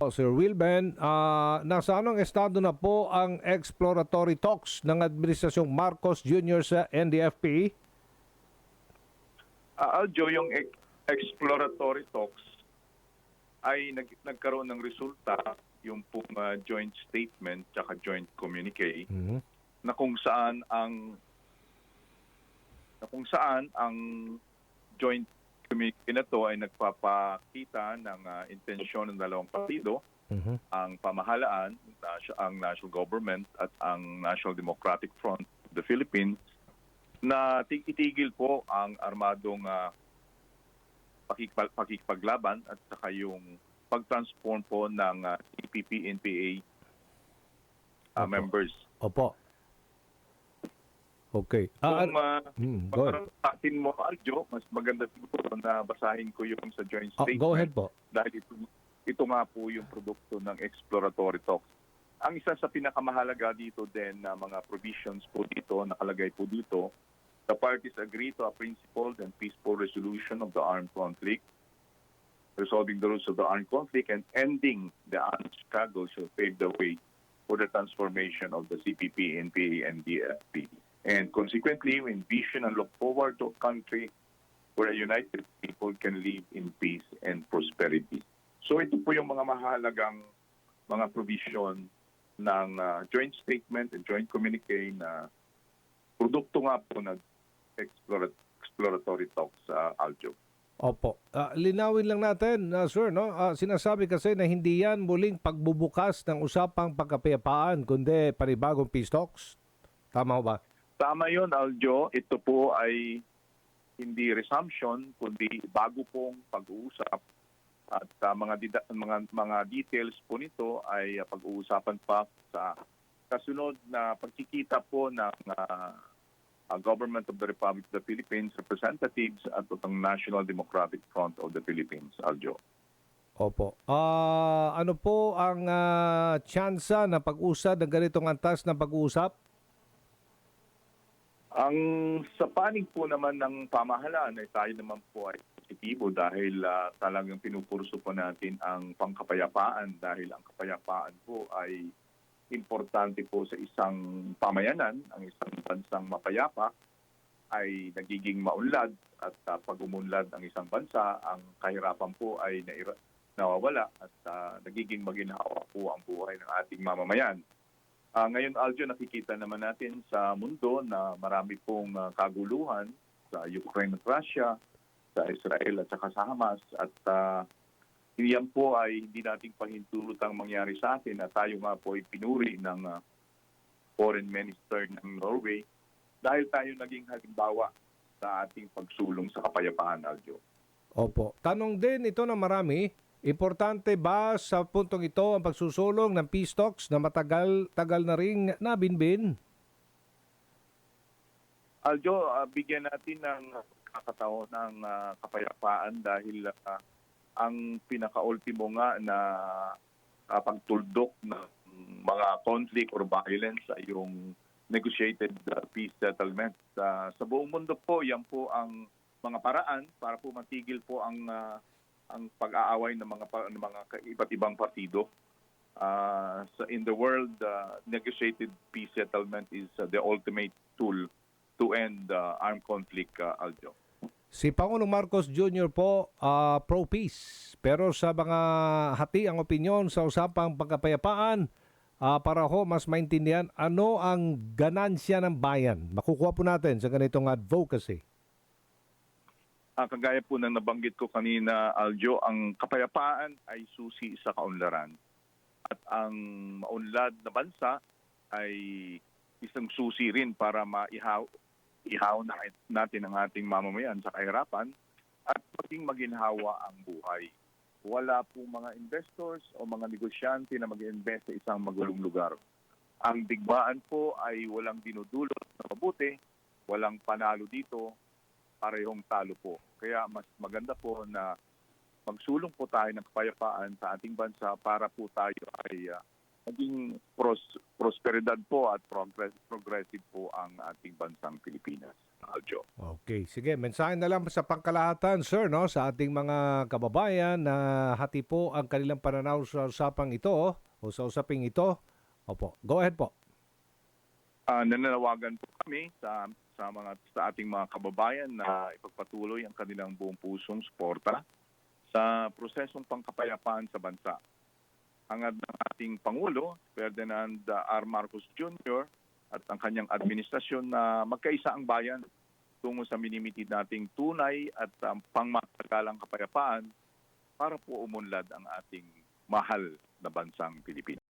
O, Sir Wilben, ah, nasa anong estado na po ang exploratory talks ng Administrasyong Marcos Jr. sa NDFP? Ah, Aljo, yung ex- exploratory talks ay nag- nagkaroon ng resulta yung pong ah, joint statement tsaka joint communique Mhm. na kung saan ang na kung saan ang joint communique na to ay nagpapakita ng ah, intensyon ng dalawang partido Mhm. ang pamahalaan, ang national government at ang National Democratic Front of the Philippines na tig- itigil po ang armadong uh, pakikipag- pakikipaglaban at saka yung pag-transform po ng uh, CPP, NPA uh, Opo. members. Opo. Okay. Ah, Kung uh, hmm, go ahead. atin mo, Aljo, mas maganda siguro na basahin ko yung sa joint Ah, statement go ahead po. dahil ito, ito nga po yung produkto ng exploratory talks. Ang isa sa pinakamahalaga dito din na mga provisions po dito, nakalagay po dito, the parties agree to a principled and peaceful resolution of the armed conflict, resolving the roots of the armed conflict, and ending the armed struggle shall pave the way for the transformation of the CPP, NPA, and DFP. And consequently, we envision and look forward to country where a united people can live in peace and prosperity. So ito po yung mga mahalagang mga provision ng uh, joint statement and joint communique na produkto nga po ng explora- exploratory talks sa Aljo. Opo. Ah, linawin lang natin, ah, sir, no? Ah, sinasabi kasi na hindi yan muling pagbubukas ng usapang pagkapayapaan, kundi panibagong peace talks. Tama ba? Tama yon Aljo. Ito po ay hindi resumption, kundi bago pong pag-uusap. At uh, mga, mga, mga details po nito ay uh, pag-uusapan pa sa kasunod na pagkikita po ng uh, uh, Government of the Republic of the Philippines representatives at ng National Democratic Front of the Philippines, Aljo. Opo. Ah, ano po ang ah, tsansa na pag-usad ng ganitong antas na pag-uusap? Ang sa panig po naman ng pamahalaan ay tayo naman po ay positibo dahil ah, talagang pinupurso po natin ang pangkapayapaan dahil ang kapayapaan po ay importante po sa isang pamayanan, ang isang bansang mapayapa ay nagiging maunlad at ah, pag umunlad ang isang bansa, ang kahirapan po ay nawawala at ah, nagiging maginhawa po ang buhay ng ating mamamayan. Ah, ngayon, Aljo, nakikita naman natin sa mundo na marami pong ah, kaguluhan sa Ukraine at Russia, sa Israel at saka sa Hamas. At uh, yan po ay hindi nating pahintulutang mangyari sa atin na tayo nga po ay pinuri ng ah, foreign minister ng Norway dahil tayo naging halimbawa sa ating pagsulong sa kapayapaan, Aljo. Opo. Tanong din ito na marami, importante ba sa puntong ito ang pagsusulong ng peace talks na matagal-tagal na ring nabinbin? Aljo, ah, bigyan natin ng kakataon ng ah, kapayapaan dahil ah, ang pinaka-ultimo nga na ah, pagtuldok ng mga conflict or violence ay yung negotiated ah, peace settlement. Ah, sa buong mundo po, yan po ang mga paraan para po matigil po ang ah, ang pag-aaway ng mga ng mga iba't ibang partido. Uh, so in the world, uh, negotiated peace settlement is uh, the ultimate tool to end uh, armed conflict, uh, Aljo. Si Pangulong Marcos Jr. po ah, pro-peace. Pero sa mga hati ang opinyon sa usapang pagkapayapaan, ah, para ho mas maintindihan ano ang ganansya ng bayan. Makukuha po natin sa ganitong advocacy. Ah, kagaya po ng nabanggit ko kanina, Aljo, ang kapayapaan ay susi sa kaunlaran. At ang maunlad na bansa ay isang susi rin para maihaw ihaw na natin ang ating mamamayan sa kahirapan at maging maginhawa ang buhay. Wala po mga investors o mga negosyante na mag-invest sa isang magulong lugar. Ang digmaan po ay walang dinudulot na mabuti, walang panalo dito, parehong talo po. Kaya mas maganda po na magsulong po tayo ng kapayapaan sa ating bansa para po tayo ay ah, maging pros- prosperidad po at progress, progressive po ang ating bansang Pilipinas. Aljo. Okay, sige. Mensahe na lang sa pangkalahatan, sir, no, sa ating mga kababayan na hati po ang kanilang pananaw sa usapang ito o sa usaping ito. Opo, go ahead po. Ah, nananawagan po kami sa sa mga sa ating mga kababayan na ipagpatuloy ang kanilang buong pusong suporta sa prosesong pangkapayapaan sa bansa. Hangad ng ating Pangulo, Ferdinand ah, R. Marcos Jr. at ang kanyang administrasyon na magkaisa ang bayan tungo sa minimitid nating tunay at um, pangmatagalang kapayapaan para po umunlad ang ating mahal na bansang Pilipinas.